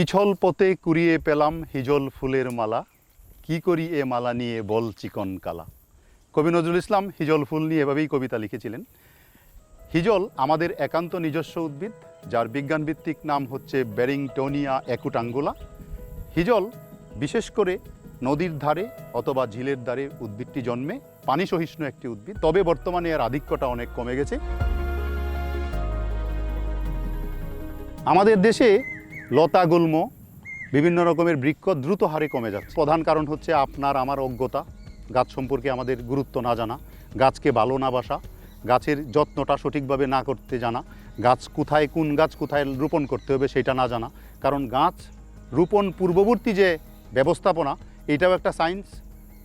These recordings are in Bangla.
পিছল পথে কুড়িয়ে পেলাম হিজল ফুলের মালা। কি করি এ মালা নিয়ে বল চিকন কালা। কবি নজরুল ইসলাম হিজল ফুল নিয়ে এভাবেই কবিতা লিখেছিলেন। হিজল আমাদের একান্ত নিজস্ব উদ্ভিদ, যার বিজ্ঞানভিত্তিক নাম হচ্ছে ব্যারিংটোনিয়া অ্যাকুটাঙ্গুলা হিজল, বিশেষ করে নদীর ধারে অথবা ঝিলের ধারে উদ্ভিদটি জন্মে পানি সহিষ্ণু একটি উদ্ভিদ, তবে বর্তমানে এর আধিক্যটা অনেক কমে গেছে। আমাদের দেশে লতা গুল্ম, বিভিন্ন রকমের বৃক্ষ দ্রুত হারে কমে যাচ্ছে। প্রধান কারণ হচ্ছে আপনার, আমার অজ্ঞতা। গাছ সম্পর্কে আমাদের গুরুত্ব না জানা। গাছকে ভালো না বাসা। গাছের যত্নটা সঠিকভাবে না করতে জানা। গাছ কোথায় কোন গাছ কোথায় রোপণ করতে হবে সেটা না জানা। কারণ গাছ রোপণ পূর্ববর্তী যে ব্যবস্থাপনা, এটাও একটা সায়েন্স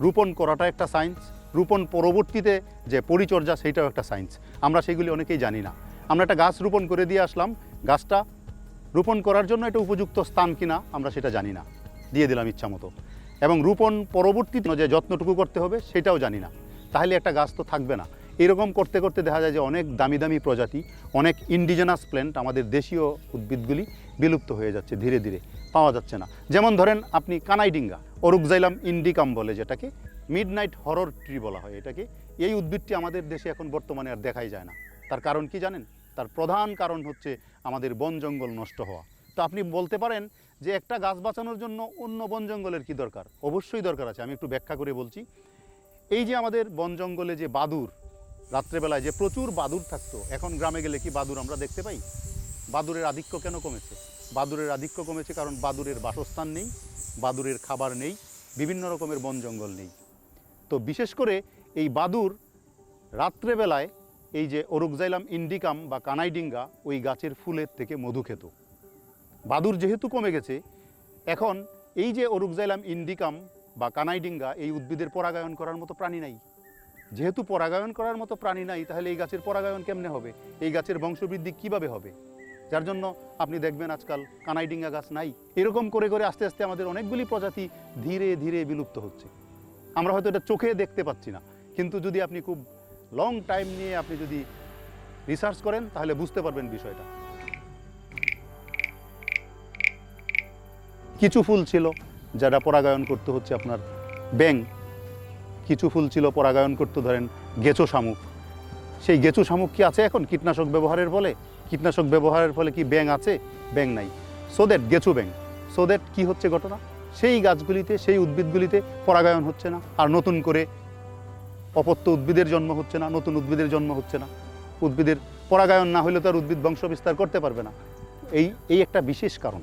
রোপণ করাটা একটা সায়েন্স রোপণ পরবর্তীতে যে পরিচর্যা, সেটাও একটা সায়েন্স আমরা সেগুলি অনেকেই জানি না। আমরা একটা গাছ রোপণ করে দিয়ে আসলাম। গাছটা রোপণ করার জন্য এটা উপযুক্ত স্থান কিনা আমরা সেটা জানি না। দিয়ে দিলাম ইচ্ছা মতো। এবং রোপণ পরবর্তীতে যে যত্নটুকু করতে হবে সেটাও জানি না। তাহলে একটা গাছ তো থাকবে না। এরকম করতে করতে দেখা যায় যে অনেক দামি দামি প্রজাতি, অনেক ইন্ডিজেনাস প্ল্যান্ট আমাদের দেশীয় উদ্ভিদগুলি বিলুপ্ত হয়ে যাচ্ছে ধীরে ধীরে, পাওয়া যাচ্ছে না। যেমন ধরেন আপনি কানাইডিঙ্গা অরুকজাইলাম ইন্ডিকাম বলে যেটাকে মিড নাইট হরর ট্রি বলা হয় এটাকে। এই উদ্ভিদটি আমাদের দেশে এখন বর্তমানে আর দেখাই যায় না। তার কারণ কি জানেন? তার প্রধান কারণ হচ্ছে আমাদের বন জঙ্গল নষ্ট হওয়া। তো আপনি বলতে পারেন যে একটা গাছ বাঁচানোর জন্য অন্য বন জঙ্গলের কী দরকার? অবশ্যই দরকার আছে, আমি একটু ব্যাখ্যা করে বলছি। এই যে আমাদের বন জঙ্গলে যে বাদুর, রাত্রেবেলায় যে প্রচুর বাদুর থাকতো, এখন গ্রামে গেলে কি বাদুর আমরা দেখতে পাই? বাদুরের আধিক্য কেন কমেছে? বাদুরের আধিক্য কমেছে কারণ বাদুরের বাসস্থান নেই, বাদুরের খাবার নেই, বিভিন্ন রকমের বন জঙ্গল নেই। তো বিশেষ করে এই বাদুর রাত্রেবেলায় এই যে ওরুকজাইলাম ইন্ডিকাম বা কানাইডিঙ্গা ওই গাছের ফুলের থেকে মধু খেত। বাদুর যেহেতু কমে গেছে, এখন এই যে ওরুকজাইলাম ইন্ডিকাম বা কানাইডিঙ্গা এই উদ্ভিদের পরাগায়ন করার মতো প্রাণী নাই। যেহেতু পরাগায়ন করার মতো প্রাণী নাই, তাহলে এই গাছের পরাগায়ন কেমনে হবে? এই গাছের বংশবৃদ্ধি কীভাবে হবে? যার জন্য আপনি দেখবেন আজকাল কানাইডিঙ্গা গাছ নাই। এরকম করে করে আস্তে আস্তে আমাদের অনেকগুলি প্রজাতি ধীরে ধীরে বিলুপ্ত হচ্ছে। আমরা হয়তো এটা চোখে দেখতে পাচ্ছি না। কিন্তু যদি আপনি খুব লং টাইম নিয়ে আপনি যদি রিসার্চ করেন, তাহলে বুঝতে পারবেন বিষয়টা। কিছু ফুল ছিল যারা পরাগায়ন করতে হচ্ছে আপনার ব্যাং কিছু ফুল ছিল পরাগায়ন করতে ধরেন গেচো শামুক। সেই গেচু শামুক কি আছে এখন? কীটনাশক ব্যবহারের ফলে? কীটনাশক ব্যবহারের ফলে কি ব্যাং আছে? ব্যাং নাই। সো দ্যাট গেচু ব্যাং সো দ্যাট কি হচ্ছে ঘটনা? সেই গাছগুলিতে, সেই উদ্ভিদগুলিতে পরাগায়ন হচ্ছে না। আর নতুন করে অপত্য উদ্ভিদের জন্ম হচ্ছে না, নতুন উদ্ভিদের জন্ম হচ্ছে না। উদ্ভিদের পরাগায়ন না হলে তো আর উদ্ভিদ বংশ বিস্তার করতে পারবে না। এই এই একটা বিশেষ কারণ।